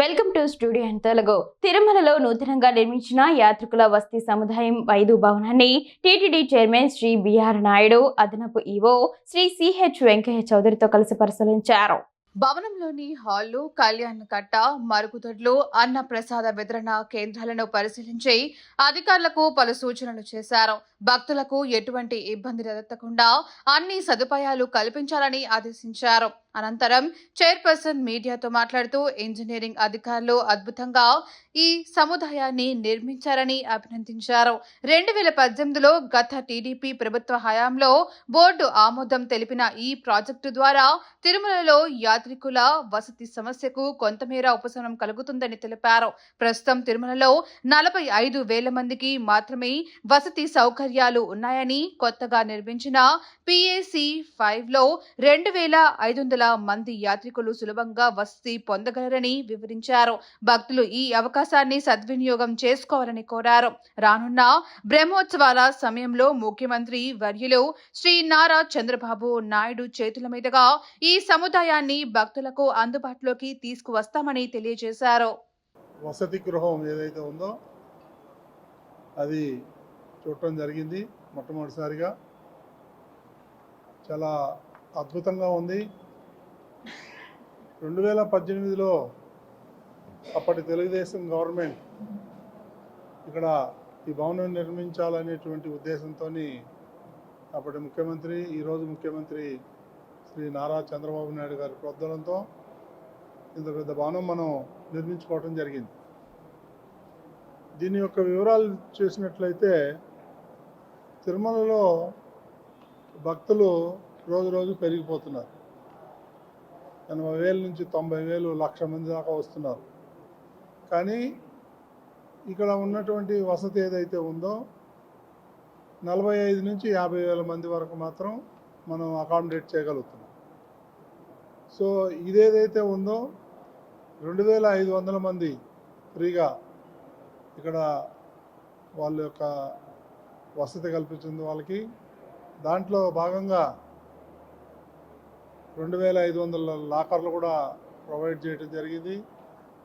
Welcome to studio and Telugu. తిరుమలలో నూతనంగా నిర్మించిన యాత్రికుల వస్తీ సముదాయం వైదు భవనాన్ని TTD chairman Shri BR Naidu అదనపు ఈవో శ్రీ సిహెచ్ వెంకయ్య చౌదరితో కలిసి పరిశీలించారు. భవనంలోని హాళ్ళు కళ్యాణ్ కట్ట మరుగుదొడ్లు అన్న ప్రసాద వితరణ కేంద్రాలను పరిశీలించి అధికారులకు పలు సూచనలు చేశారు. భక్తులకు ఎటువంటి ఇబ్బంది తలెత్తకుండా అన్ని సదుపాయాలు కల్పించాలని ఆదేశించారు. అనంతరం చైర్పర్సన్ మీడియాతో మాట్లాడుతూ ఇంజనీరింగ్ అధికారులు అద్భుతంగా ఈ సముదాయాన్ని నిర్మించారని అభినందించారు. రెండు వేల పద్దెనిమిదిలో గత టీడీపీ ప్రభుత్వ హయాంలో బోర్డు ఆమోదం తెలిపిన ఈ ప్రాజెక్టు ద్వారా తిరుమలలో యాత్రికుల వసతి సమస్యకు కొంతమేర ఉపశమనం కలుగుతుందని తెలిపారు. ప్రస్తుతం తిరుమలలో నలభై ఐదు వేల మందికి మాత్రమే వసతి సౌకర్యాలు ఉన్నాయని కొత్తగా నిర్మించిన పిఏసి ఫైవ్లో రెండు వేల ఐదు వందల మంది యాత్రికులు సులభంగా వసతి పొందగలరని వివరించారు. భక్తులు ఈ అవకాశాన్ని సద్వినియోగం చేసుకోవాలని కోరారు. రానున్న బ్రహ్మోత్సవాల సమయంలో ముఖ్యమంత్రి వర్యులు శ్రీ నారా చంద్రబాబు నాయుడు చేతుల మీదుగా ఈ సముదాయాన్ని భక్తులకు అందుబాటులోకి తీసుకువస్తామని తెలియజేశారు. వసతి గృహం ఏదైతే ఉందో అది చూడటం జరిగింది మొట్టమొదటిసారిగా. చాలా అద్భుతంగా ఉంది. రెండు వేల పద్దెనిమిదిలో అప్పటి తెలుగుదేశం గవర్నమెంట్ ఇక్కడ ఈ భవనం నిర్మించాలనేటువంటి ఉద్దేశంతో అప్పటి ముఖ్యమంత్రి ఈరోజు ముఖ్యమంత్రి శ్రీ నారా చంద్రబాబు నాయుడు గారి ప్రోద్బలంతో ఇంత పెద్ద భవనం మనం నిర్మించుకోవడం జరిగింది. దీని యొక్క వివరాలు చూసినట్లయితే తిరుమలలో భక్తులు రోజు రోజు పెరిగిపోతున్నారు. ఎనభై వేల నుంచి తొంభై వేలు లక్ష మంది దాకా వస్తున్నారు. కానీ ఇక్కడ ఉన్నటువంటి వసతి ఏదైతే ఉందో నలభై ఐదు నుంచి యాభై వేల మంది వరకు మాత్రం మనం అకామిడేట్ చేయగలుగుతున్నాం. సో ఇదేదైతే ఉందో రెండు వేల ఐదు వందల మంది ఫ్రీగా ఇక్కడ వాళ్ళ యొక్క వసతి కల్పించింది వాళ్ళకి. దాంట్లో భాగంగా రెండు వేల ఐదు వందల లాకర్లు కూడా ప్రొవైడ్ చేయడం జరిగింది.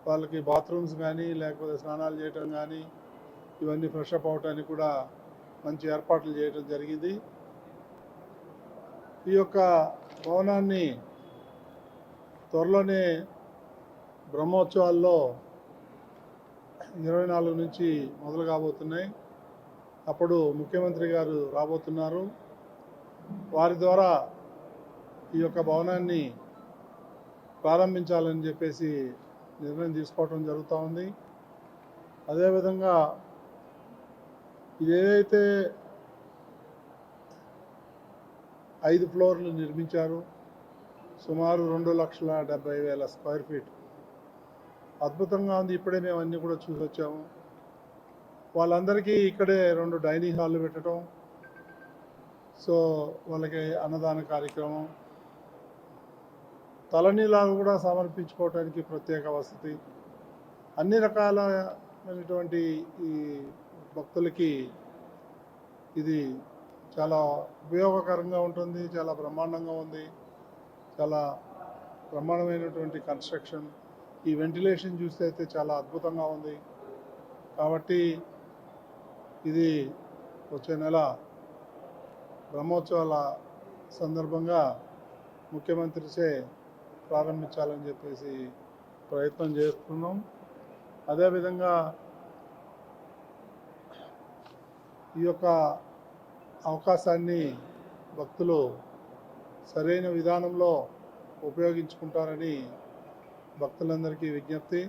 వాళ్ళకి బాత్రూమ్స్ కానీ లేకపోతే స్నానాలు చేయటం కానీ ఇవన్నీ ఫ్రెష్ అప్ అవటానికి కూడా మంచి ఏర్పాట్లు చేయడం జరిగింది. ఈ యొక్క భవనాన్ని త్వరలోనే బ్రహ్మోత్సవాల్లో ఇరవై నాలుగు నుంచి మొదలు కాబోతున్నాయి. అప్పుడు ముఖ్యమంత్రి గారు రాబోతున్నారు. వారి ద్వారా ఈ యొక్క భవనాన్ని ప్రారంభించాలని చెప్పేసి నిర్ణయం తీసుకోవడం జరుగుతూ ఉంది. అదేవిధంగా ఇదేదైతే ఏదైతే ఐదు ఫ్లోర్లు నిర్మించారు సుమారు రెండు లక్షల డెబ్బై వేల స్క్వేర్ ఫీట్. అద్భుతంగా ఉంది. ఇప్పుడే మేము అన్నీ కూడా చూసి వచ్చాము. వాళ్ళందరికీ ఇక్కడే రెండు డైనింగ్ హాల్లు పెట్టడం సో వాళ్ళకి అన్నదాన కార్యక్రమం తలనీలాలు కూడా సమర్పించుకోవడానికి ప్రత్యేక వసతి. అన్ని రకాలైనటువంటి ఈ భక్తులకి ఇది చాలా ఉపయోగకరంగా ఉంటుంది చాలా బ్రహ్మాండంగా ఉంది చాలా బ్రహ్మాండమైనటువంటి కన్స్ట్రక్షన్. ఈ వెంటిలేషన్ చూస్తే అయితే చాలా అద్భుతంగా ఉంది. కాబట్టి ఇది వచ్చే నెల బ్రహ్మోత్సవాల సందర్భంగా ముఖ్యమంత్రిచే ప్రారంభించాలని చెప్పేసి ప్రయత్నం చేస్తున్నాం. అదేవిధంగా ఈ యొక్క అవకాశాన్ని భక్తులు సరైన విధానంలో ఉపయోగించుకుంటారని భక్తులందరికీ విజ్ఞప్తి.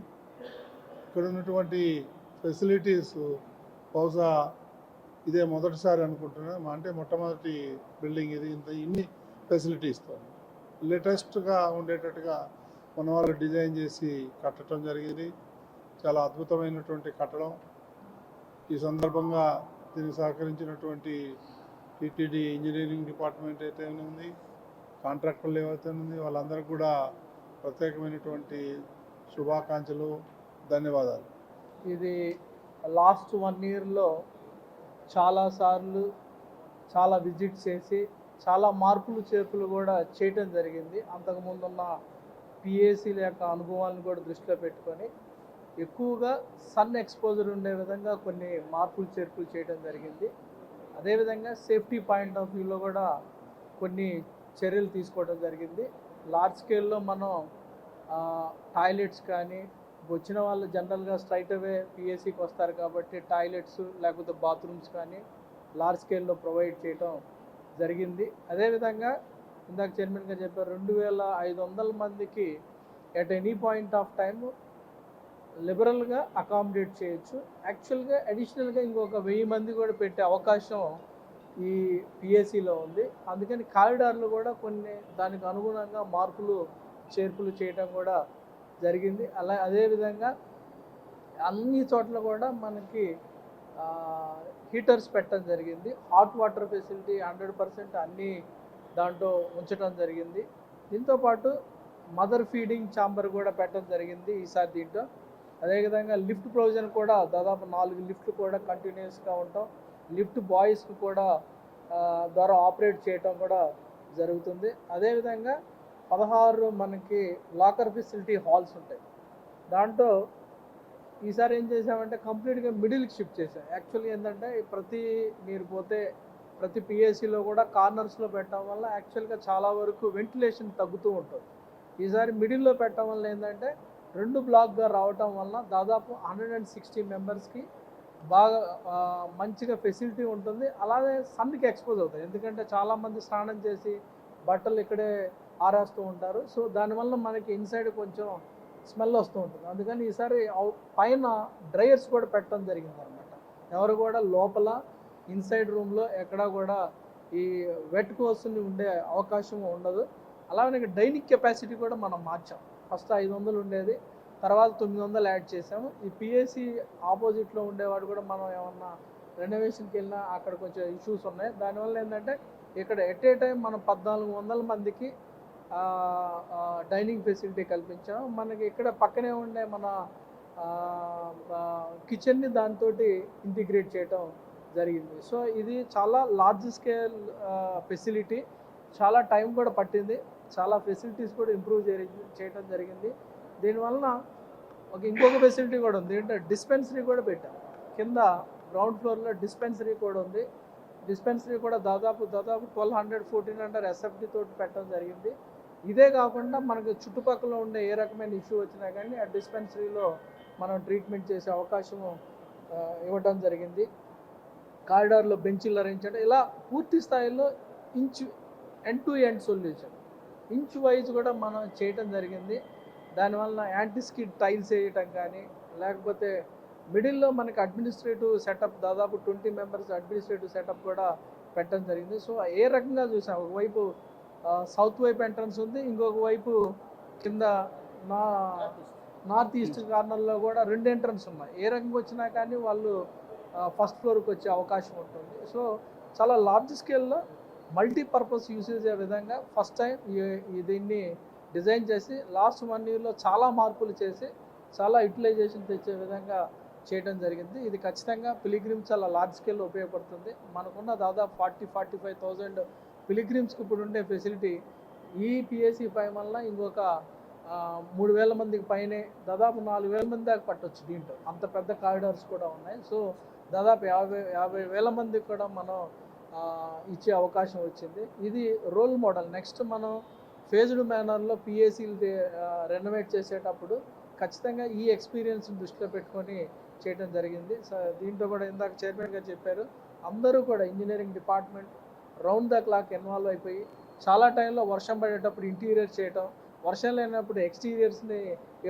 ఇక్కడ ఉన్నటువంటి ఫెసిలిటీస్ బహుశా ఇదే మొదటిసారి అనుకుంటున్నాను. అంటే మొట్టమొదటి బిల్డింగ్ ఇది. ఇంత ఇన్ని ఫెసిలిటీస్తో లేటెస్ట్గా ఉండేటట్టుగా మన వాళ్ళు డిజైన్ చేసి కట్టడం జరిగింది. చాలా అద్భుతమైనటువంటి కట్టడం. ఈ సందర్భంగా దీనికి సహకరించినటువంటి టీటీడీ ఇంజనీరింగ్ డిపార్ట్మెంట్ అయితే ఉంది కాంట్రాక్టర్లు ఏవైతే ఉంది వాళ్ళందరికీ కూడా ప్రత్యేకమైనటువంటి శుభాకాంక్షలు ధన్యవాదాలు. ఇది లాస్ట్ వన్ ఇయర్లో చాలాసార్లు చాలా విజిట్ చేసి చాలా మార్పులు చేర్పులు కూడా చేయటం జరిగింది. అంతకుముందున్న పిఏసీల యొక్క అనుభవాలను కూడా దృష్టిలో పెట్టుకొని ఎక్కువగా సన్ ఎక్స్పోజర్ ఉండే విధంగా కొన్ని మార్పులు చేర్పులు చేయడం జరిగింది. అదేవిధంగా సేఫ్టీ పాయింట్ ఆఫ్ వ్యూలో కూడా కొన్ని చర్యలు తీసుకోవడం జరిగింది. లార్జ్ స్కేల్లో మనం టాయిలెట్స్ కానీ వచ్చిన వాళ్ళు జనరల్గా స్ట్రైట్ అవే పిఎస్సికి వస్తారు కాబట్టి టాయిలెట్స్ లేకపోతే బాత్రూమ్స్ కానీ లార్జ్ స్కేల్లో ప్రొవైడ్ చేయటం జరిగింది. అదేవిధంగా ఇందాక చైర్మన్గా చెప్పారు రెండు వేల ఐదు వందల మందికి at any point of time లిబరల్గా accommodate చేయొచ్చు. యాక్చువల్గా అడిషనల్గా ఇంకొక వెయ్యి మంది కూడా పెట్టే అవకాశం ఈ పిఎస్సిలో ఉంది. అందుకని కారిడార్లు కూడా కొన్ని దానికి అనుగుణంగా మార్పులు చేర్పులు చేయడం కూడా జరిగింది. అలా అదేవిధంగా అన్ని చోట్ల కూడా మనకి హీటర్స్ పెట్టడం జరిగింది. Hot water facility hundred percent అన్నీ దాంట్లో ఉంచడం జరిగింది. దీంతోపాటు మదర్ ఫీడింగ్ ఛాంబర్ కూడా పెట్టడం జరిగింది ఈసారి దీంట్లో. అదేవిధంగా లిఫ్ట్ ప్రొవిజన్ కూడా దాదాపు నాలుగు లిఫ్ట్లు కూడా కంటిన్యూస్గా ఉంటాం. లిఫ్ట్ బాయ్స్కి కూడా ద్వారా ఆపరేట్ చేయటం కూడా జరుగుతుంది. అదేవిధంగా పదహారు మనకి లాకర్ ఫెసిలిటీ హాల్స్ ఉంటాయి. దాంట్లో ఈసారి ఏం చేసామంటే కంప్లీట్గా మిడిల్కి షిఫ్ట్ చేసాం యాక్చువల్లీ ఏంటంటే ప్రతి మీరు పోతే ప్రతి పిఎస్సిలో కూడా కార్నర్స్లో పెట్టడం వల్ల యాక్చువల్గా చాలా వరకు వెంటిలేషన్ తగ్గుతూ ఉంటుంది. ఈసారి మిడిల్లో పెట్టడం వల్ల ఏంటంటే రెండు బ్లాక్గా రావటం వల్ల దాదాపు హండ్రెడ్ అండ్ సిక్స్టీ మెంబర్స్కి బాగా మంచిగా ఫెసిలిటీ ఉంటుంది. అలాగే సన్కి ఎక్స్పోజ్ అవుతాయి. ఎందుకంటే చాలామంది స్నానం చేసి బట్టలు ఇక్కడే ఆరేస్తూ ఉంటారు. సో దానివల్ల మనకి ఇన్సైడ్ కొంచెం స్మెల్ వస్తూ ఉంటుంది. అందుకని ఈసారి పైన డ్రైయర్స్ కూడా పెట్టడం జరిగింది అనమాట ఎవరు కూడా లోపల ఇన్సైడ్ రూమ్లో ఎక్కడా కూడా ఈ వెట్ కోర్సుని ఉండే అవకాశం ఉండదు. అలాగే డైనింగ్ కెపాసిటీ కూడా మనం మార్చాం. ఫస్ట్ ఐదు వందలు ఉండేది తర్వాత తొమ్మిది వందలు యాడ్ చేసాము. ఈ పిఎస్సి ఆపోజిట్లో ఉండేవాడు కూడా మనం ఏమన్నా రెనోవేషన్కి వెళ్ళినా అక్కడ కొంచెం ఇష్యూస్ ఉన్నాయి. దానివల్ల ఏంటంటే ఇక్కడ ఎట్ ఏ టైం మనం పద్నాలుగు వందల మందికి డైనింగ్ ఫెసిలిటీ కల్పించాం. మనకి ఇక్కడ పక్కనే ఉండే మన కిచెన్ని దాంతో ఇంటిగ్రేట్ చేయటం జరిగింది. సో ఇది చాలా లార్జ్ స్కేల్ ఫెసిలిటీ చాలా టైం కూడా పట్టింది. చాలా ఫెసిలిటీస్ కూడా ఇంప్రూవ్ చేయడం జరిగింది. దీనివలన ఒక ఇంకొక ఫెసిలిటీ కూడా ఉంది. ఏంటంటే డిస్పెన్సరీ కూడా పెట్టాం. కింద గ్రౌండ్ ఫ్లోర్లో డిస్పెన్సరీ కూడా ఉంది. డిస్పెన్సరీ కూడా దాదాపు దాదాపు twelve hundred fourteen hundred SFT తోటి పెట్టడం జరిగింది. ఇదే కాకుండా మనకు చుట్టుపక్కల ఉండే ఏ రకమైన ఇష్యూ వచ్చినా కానీ ఆ డిస్పెన్సరీలో మనం ట్రీట్మెంట్ చేసే అవకాశం ఇవ్వడం జరిగింది. కారిడార్లో బెంచీలు అరేంజ్ ఇలా పూర్తి స్థాయిలో inch end to end solution inch wise కూడా మనం చేయటం జరిగింది. దానివల్ల యాంటీస్కిడ్ టైల్స్ వేయటం కానీ లేకపోతే మిడిల్లో మనకి అడ్మినిస్ట్రేటివ్ సెటప్ దాదాపు ట్వంటీ మెంబర్స్ అడ్మినిస్ట్రేటివ్ సెటప్ కూడా పెట్టడం జరిగింది. సో ఏ రకంగా చూసాం ఒకవైపు సౌత్ వైపు ఎంట్రన్స్ ఉంది. ఇంకొక వైపు కింద నా నార్త్ ఈస్ట్ కార్నర్లో కూడా రెండు ఎంట్రన్స్ ఉన్నాయి. ఏ రకంగా వచ్చినా కానీ వాళ్ళు ఫస్ట్ ఫ్లోర్కి వచ్చే అవకాశం ఉంటుంది. సో చాలా లార్జ్ స్కేల్లో మల్టీపర్పస్ యూసేజ్ అయ్యే విధంగా ఫస్ట్ టైం దీన్ని డిజైన్ చేసి లాస్ట్ వన్ ఇయర్లో చాలా మార్పులు చేసి చాలా యూటిలైజేషన్ తెచ్చే విధంగా చేయడం జరిగింది. ఇది ఖచ్చితంగా పిలిగ్రిమ్స్ చాలా లార్జ్ స్కేల్లో ఉపయోగపడుతుంది. మనకున్న దాదాపు ఫార్టీ ఫార్టీ ఫైవ్ థౌజండ్ పిలిగ్రిమ్స్కి ఇప్పుడు ఉండే ఫెసిలిటీ ఈ పిఎస్సి ఫైవ్ వల్ల ఇంకొక మూడు వేల మందికి పైనే దాదాపు నాలుగు వేల మంది దాకా పట్టొచ్చు దీంట్లో. అంత పెద్ద కారిడార్స్ కూడా ఉన్నాయి. సో దాదాపు యాభై యాభై వేల మందికి కూడా మనం ఇచ్చే అవకాశం వచ్చింది. ఇది రోల్ మోడల్. నెక్స్ట్ మనం ఫేజ్డ్ మేనర్లో పిఎస్సీలు రెనోవేట్ చేసేటప్పుడు ఖచ్చితంగా ఈ ఎక్స్పీరియన్స్ దృష్టిలో పెట్టుకొని చేయడం జరిగింది. సో దీంట్లో కూడా ఇందాక చైర్మన్ గారు చెప్పారు. అందరూ కూడా engineering department round the clock involve అయిపోయి చాలా టైంలో వర్షం పడేటప్పుడు ఇంటీరియర్ చేయటం వర్షం లేనప్పుడు ఎక్స్టీరియర్స్ని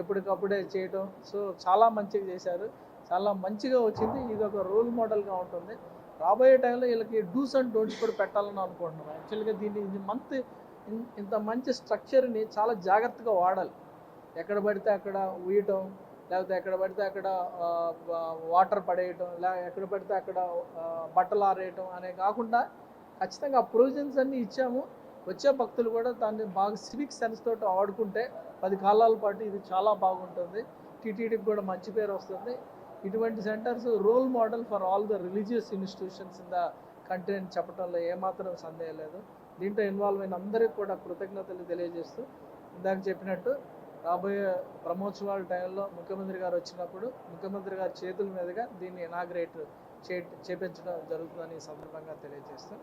ఎప్పటికప్పుడే చేయటం. సో చాలా మంచిగా చేశారు. చాలా మంచిగా వచ్చింది. ఇది ఒక రోల్ మోడల్గా ఉంటుంది. రాబోయే టైంలో వీళ్ళకి డూస్ అండ్ డోంట్స్ కూడా పెట్టాలని అనుకుంటున్నాం. యాక్చువల్గా దీన్ని మంత్ ఇంత మంచి స్ట్రక్చర్ని చాలా జాగ్రత్తగా వాడాలి. ఎక్కడ పడితే అక్కడ ఉయ్యటం లేకపోతే ఎక్కడ పడితే అక్కడ వాటర్ పడేయటం లే ఎక్కడ పడితే అక్కడ బట్టలు ఆరేయటం అనే కాకుండా ఖచ్చితంగా ఆ ప్రొవిజన్స్ అన్నీ ఇచ్చాము. వచ్చే భక్తులు కూడా దాన్ని బాగా సివిక్ సెన్స్ తోటి ఆడుకుంటే పది కాలాల పాటు ఇది చాలా బాగుంటుంది. టీటీడీకి కూడా మంచి పేరు వస్తుంది. ఇటువంటి centres role model for all the religious institutions in the country అని చెప్పడంలో ఏమాత్రం సందేహం లేదు. దీంట్లో ఇన్వాల్వ్ అయిన అందరికీ కూడా కృతజ్ఞతలు తెలియజేస్తూ ఇందాక చెప్పినట్టు రాబోయే బ్రహ్మోత్సవాల టైంలో ముఖ్యమంత్రి గారు వచ్చినప్పుడు ముఖ్యమంత్రి గారి చేతుల మీదుగా దీన్ని ఇనాగ్రేట్ చే చేపించడం జరుగుతుందని సందర్భంగా తెలియజేస్తాం